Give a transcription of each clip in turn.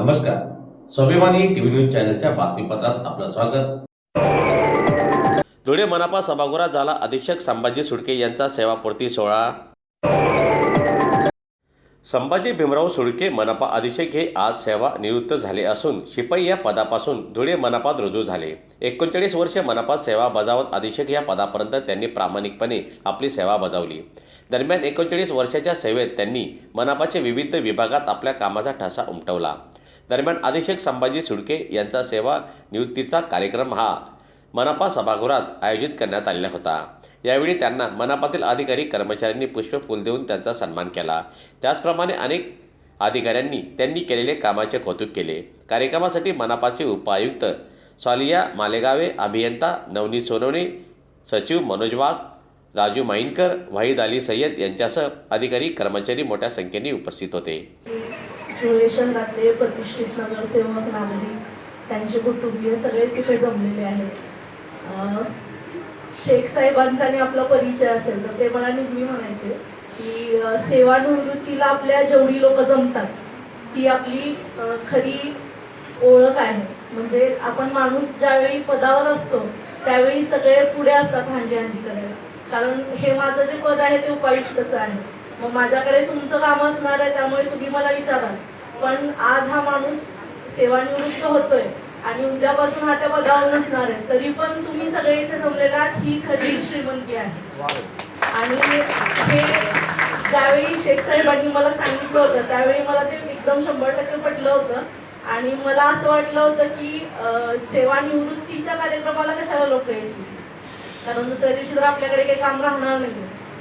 नमस्कार. स्वाभिमानी TV news चॅनलच्या बातमीपत्रात आपलं स्वागत. धुळे मनापा सभागृहात झाला अधीक्षक संभाजी सुडके यांचा सेवापूर्ती सोहळा. संभाजी भीमराव सुडके मनपा अधीक्षक हे आज सेवा निवृत्त झाले असून शिपाई या पदापासून धुळे मनपात रुजू झाले. एकोणचाळीस वर्ष मनपात सेवा बजावत अधीक्षक या पदापर्यंत त्यांनी प्रामाणिकपणे आपली सेवा बजावली. दरम्यान एकोणचाळीस वर्षाच्या सेवेत त्यांनी मनपाच्या विविध विभागात आपल्या कामाचा ठसा उमटवला. दरम्यान अधीक्षक संभाजी सुडके यांचा सेवा निवृत्तीचा कार्यक्रम हा मनपा सभागृहात आयोजित करण्यात आलेला होता. यावेळी त्यांना मनापातील अधिकारी कर्मचाऱ्यांनी पुष्पफूल देऊन त्यांचा सन्मान केला. त्याचप्रमाणे अनेक अधिकाऱ्यांनी त्यांनी केलेले कामाचे कौतुक केले. कार्यक्रमासाठी मनापाचे उपायुक्त सॉलिया मालेगावे अभियंता नवनीत सोनवणे सचिव मनोज वाघ राजू माईनकर वाहिद अली सय्यद यांच्यासह अधिकारी कर्मचारी मोठ्या संख्येने उपस्थित होते. धुळे शहरातले प्रतिष्ठित नगरसेवक नागरिक त्यांचे कुटुंबीय सगळेच इथे जमलेले आहेत. शेख साहेबांचा आणि आपला परिचय असेल तर ते मला नेहमी म्हणायचे की सेवानिवृत्तीला आपल्या जेवढी लोक जमतात ती आपली खरी ओळख आहे. म्हणजे आपण माणूस ज्यावेळी पदावर असतो त्यावेळी सगळे पुढे असतात हांजी हांजी करायला कारण हे माझं जे पद आहे ते उपायुक्तच आहे. मग माझ्याकडे तुमचं काम असणार आहे त्यामुळे तुम्ही मला विचाराल. पण आज हा माणूस सेवानिवृत्त होतोय आणि उद्यापासून हा त्या पदावर नसणार आहे. तरी पण तुम्ही सगळे इथे जमलेला आहात, ही खरी श्रीमंती आहे. आणि हे ज्यावेळी शेख साहेबांनी मला सांगितलं होतं त्यावेळी मला ते एकदम शंभर टक्के पटलं होतं. आणि मला असं वाटलं होतं की सेवानिवृत्तीच्या कार्यक्रमाला कशाला लोक येतील? कारण दुसऱ्या दिवशी तर आपल्याकडे काही काम राहणार नाही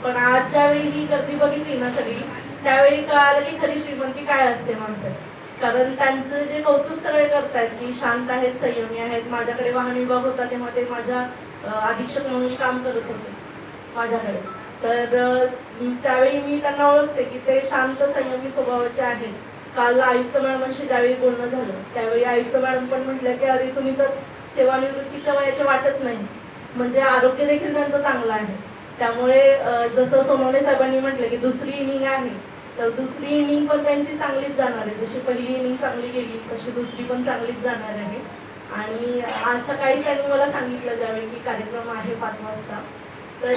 पण आज ज्यावेळी ही गर्दी बघितली ना सगळी त्यावेळी कळालं की खरी श्रीमंती काय असते माणसाची कारण त्यांचं जे कौतुक सगळे करतायत की शांत आहेत संयमी आहेत. माझ्याकडे वाहन विभाग होता तेव्हा ते माझ्या अधीक्षक म्हणून काम करत होते माझ्याकडे. तर त्यावेळी मी त्यांना ओळखते की ते शांत संयमी स्वभावाचे आहेत. काल आयुक्त मॅडमांशी ज्यावेळी बोलणं झालं त्यावेळी आयुक्त मॅडम पण म्हटलं की अरे तुम्ही तर सेवानिवृत्तीच्या वयाचे वाटत नाही. म्हणजे आरोग्य देखील त्यांचं चांगलं आहे. त्यामुळे जसं सोनवणे साहेबांनी म्हटलं की दुसरी इनिंग आहे. तर दुसरी इनिंग पण त्यांची चांगलीच जाणार आहे. जशी पहिली इनिंग चांगली गेली तशी दुसरी पण चांगलीच जाणार आहे. आणि आज सकाळी त्यांनी मला सांगितलं ज्यावेळी की कार्यक्रम आहे पाच वाजता. तर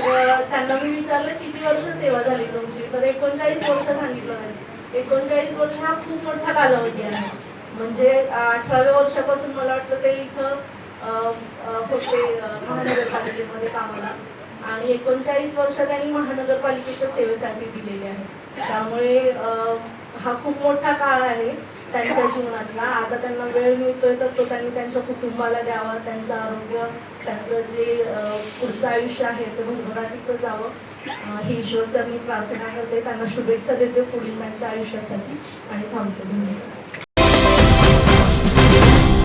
त्यांना मी विचारलं किती वर्ष सेवा झाली तुमची? तर एकोणचाळीस वर्ष सांगितलं जाईल एकोणचाळीस वर्ष हा खूप मोठा कालावधी आहे. म्हणजे अठराव्या वर्षापासून मला वाटतं ते इथं होते महानगरपालिकेमध्ये कामाला. आणि एकोणचाळीस वर्ष त्यांनी महानगरपालिकेच्या सेवेसाठी दिलेले आहे. त्यामुळे हा खूप मोठा काळ आहे त्यांच्या जीवनातला. आता त्यांना वेळ मिळतोय तर तो त्यांनी त्यांच्या कुटुंबाला द्यावा त्यांचं आरोग्य त्यांचं जे पुढचं आयुष्य आहे ते भरभराटीचं जावं. ही ईश्वरच्या मी प्रार्थना करते. त्यांना शुभेच्छा देते पुढील त्यांच्या आयुष्यासाठी. आणि थांबतो. धन्यवाद.